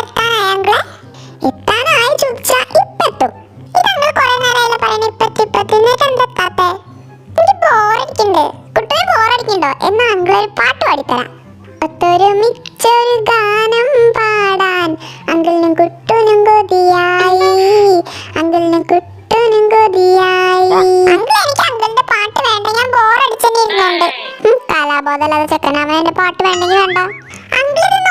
ഇവിടെ എത്താനായ ചോദിച്ചാ ഇപ്പെത്തും. ഇത് അങ്കിൾ കുറെ നേരമായില്ല പറയണ ഇപ്പത്തി ഇപ്പത്തി. എന്താ എത്താത്തെ എനിക്ക് ബോറടിക്കണ്ട്. കുട്ടിയെ ബോറടിക്കണ്ടോ? എന്നാ അങ്കിൾ ഒരു പാട്ട് പാടിത്തരാം. ഒത്തൊരുമിച്ചൊരു ഗാനം പാടാൻ അങ്കിളിനും കുട്ടനും കൊതിയായി. അങ്കിളിനും കുട്ടനും കൊതിയായി. അങ്കിൾ എനിക്ക് അങ്കിളിന്റെ പാട്ട് വേണ്ട. ഞാൻ ബോറടിച്ചിരുന്നോണ്ട് കലാബോധല്ലാതെ ചെക്കനാമ എന്റെ പാട്ട് വേണ്ടെങ്കിൽ വേണ്ട. അങ്കിൾ ഇത്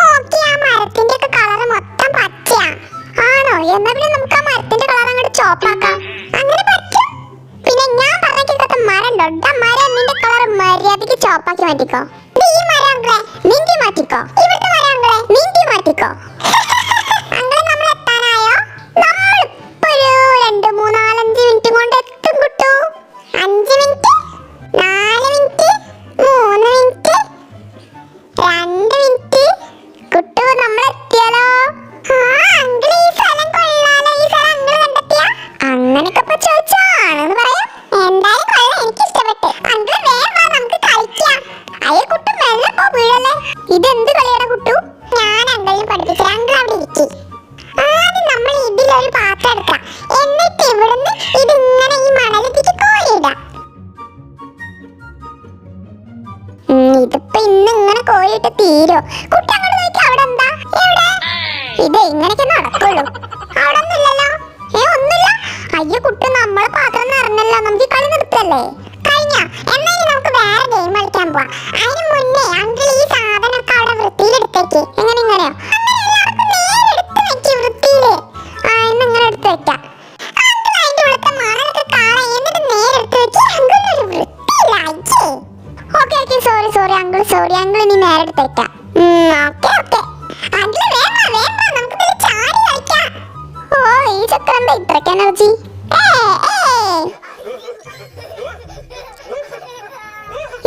മാറ്റിക്കോ. മാറ്റിക്കോ. ഇവിടുത്തെ മരം ഇങ്ങനെ തീരോ? കുട്ടി അങ്ങോട്ട് അവിടെ എന്താ? എവിടെ? ഇത് ഇങ്ങനെയൊക്കെ നടക്കുള്ളൂ. അവിടെ ഒന്നുമില്ലല്ലോ ഏ ഒന്നുമില്ല. അയ്യോ കുട്ടി നമ്മളെ പാത്രം നിറഞ്ഞല്ലോ. നമുക്ക് കളി നിർത്തല്ലേ? കഴിഞ്ഞ? എന്നാ ഇനി നമുക്ക് വേറെ ഗെയിം കളിക്കാൻ പോവാം. അതിന് മുന്നേ അങ്കിൾ ഈ സാധനമൊക്കെ അവിടെ വൃത്തിയിലെടുത്തേക്ക്. ഇത്രയ്ക്ക് എനർജി?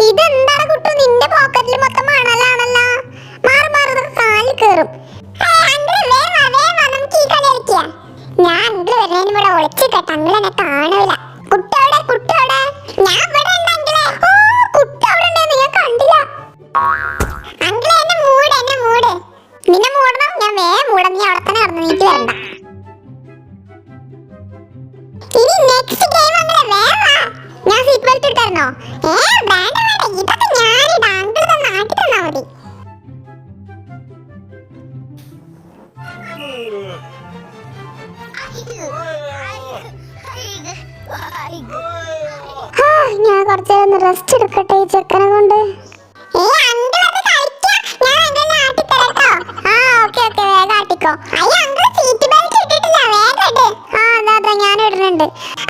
ഇതെന്താണ് കുട്ടു? നിന്റെ പോക്കറ്റിൽ മൊത്തം മണലാണല്ലോ. മാറി മാറി കാലിൽ കയറും ഞാൻ ഇവിടെ ഒളിച്ചു കേട്ടോ. അങ്കിൾ എന്നെ കാണൂല. കുട്ടോടെ കുട്ടോടെ ഞാൻ ഇവിടെ ഉണ്ട് അങ്കിളെ. ഓ കുട്ടി അവിടെ ഉണ്ടെന്ന് കണ്ടില്ല. മൂട് മൂട്. നിന്നെ മൂടണം. ഞാൻ വേ മൂടാം നീ അവിടെ തന്നെ നടന്നു നീക്ക് വരണ്ട. ഞാൻ സീറ്റ് ബെൽറ്റ് ഇട്ടായിരുന്നോ ഏ വേണ്ട വേണ്ട. ഇതൊക്കെ ഞാൻ അങ്കിൾ തന്നെ ആക്കി തന്നാ മതി. ആ, ഞാൻ കുറച്ച് നേരം ഒന്ന് റെസ്റ്റ് എടുക്കട്ടെ ഈ ചെക്കനെ കൊണ്ട്. ഞാൻ ഇടുന്നുണ്ട് അയ്യ അങ്ങനെ